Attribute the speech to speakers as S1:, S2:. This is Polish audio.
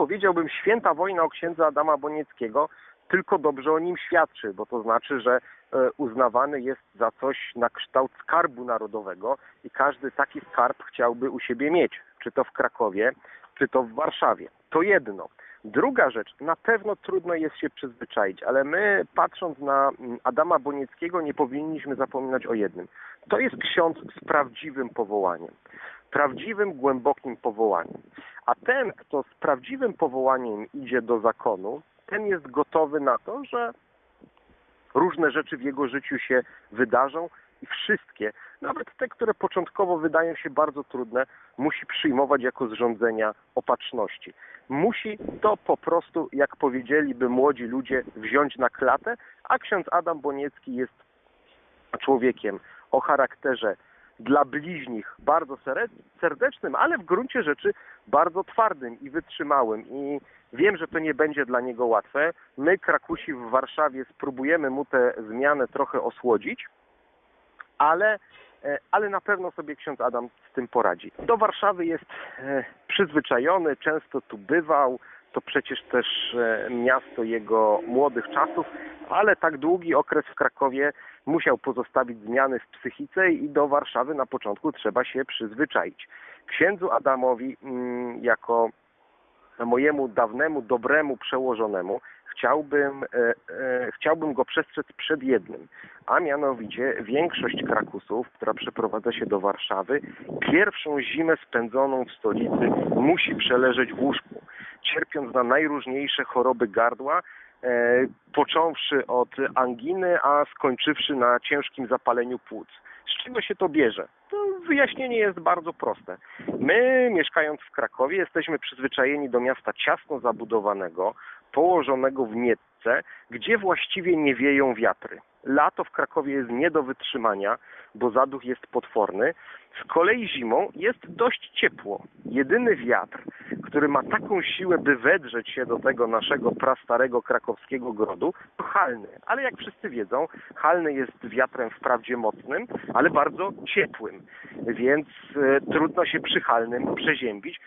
S1: powiedziałbym, święta wojna o księdza Adama Bonieckiego tylko dobrze o nim świadczy, bo to znaczy, że e, uznawany jest za coś na kształt skarbu narodowego i każdy taki skarb chciałby u siebie mieć, czy to w Krakowie, czy to w Warszawie. To jedno. Druga rzecz, na pewno trudno jest się przyzwyczaić, ale my patrząc na mm, Adama Bonieckiego nie powinniśmy zapominać o jednym. To jest ksiądz z prawdziwym powołaniem. Prawdziwym, głębokim powołaniem. A ten, kto z prawdziwym powołaniem idzie do zakonu, ten jest gotowy na to, że różne rzeczy w jego życiu się wydarzą i wszystkie, nawet te, które początkowo wydają się bardzo trudne, musi przyjmować jako zrządzenia opatrzności. Musi to po prostu, jak powiedzieliby młodzi ludzie, wziąć na klatę, a ksiądz Adam Boniecki jest człowiekiem o charakterze dla bliźnich bardzo serdecznym, ale w gruncie rzeczy bardzo twardym i wytrzymałym. I wiem, że to nie będzie dla niego łatwe. My, Krakusi w Warszawie, spróbujemy mu tę zmianę trochę osłodzić, ale, e, ale na pewno sobie ksiądz Adam z tym poradzi. Do Warszawy jest e, przyzwyczajony, często tu bywał. To przecież też e, miasto jego młodych czasów, ale tak długi okres w Krakowie musiał pozostawić zmiany w psychice i do Warszawy na początku trzeba się przyzwyczaić. Księdzu Adamowi mm, jako mojemu dawnemu, dobremu przełożonemu chciałbym, e, e, chciałbym go przestrzec przed jednym, a mianowicie większość Krakusów, która przeprowadza się do Warszawy, pierwszą zimę spędzoną w stolicy musi przeleżeć w łóżku, cierpiąc na najróżniejsze choroby gardła, E, począwszy od anginy, a skończywszy na ciężkim zapaleniu płuc. Z czego się to bierze? To wyjaśnienie jest bardzo proste. My, mieszkając w Krakowie, jesteśmy przyzwyczajeni do miasta ciasno zabudowanego, położonego w Nietce, gdzie właściwie nie wieją wiatry. Lato w Krakowie jest nie do wytrzymania, bo zaduch jest potworny. Z kolei zimą jest dość ciepło. Jedyny wiatr, który ma taką siłę, by wedrzeć się do tego naszego prastarego krakowskiego grodu, to halny. Ale jak wszyscy wiedzą, halny jest wiatrem wprawdzie mocnym, ale bardzo ciepłym, więc e, trudno się przy halnym przeziębić.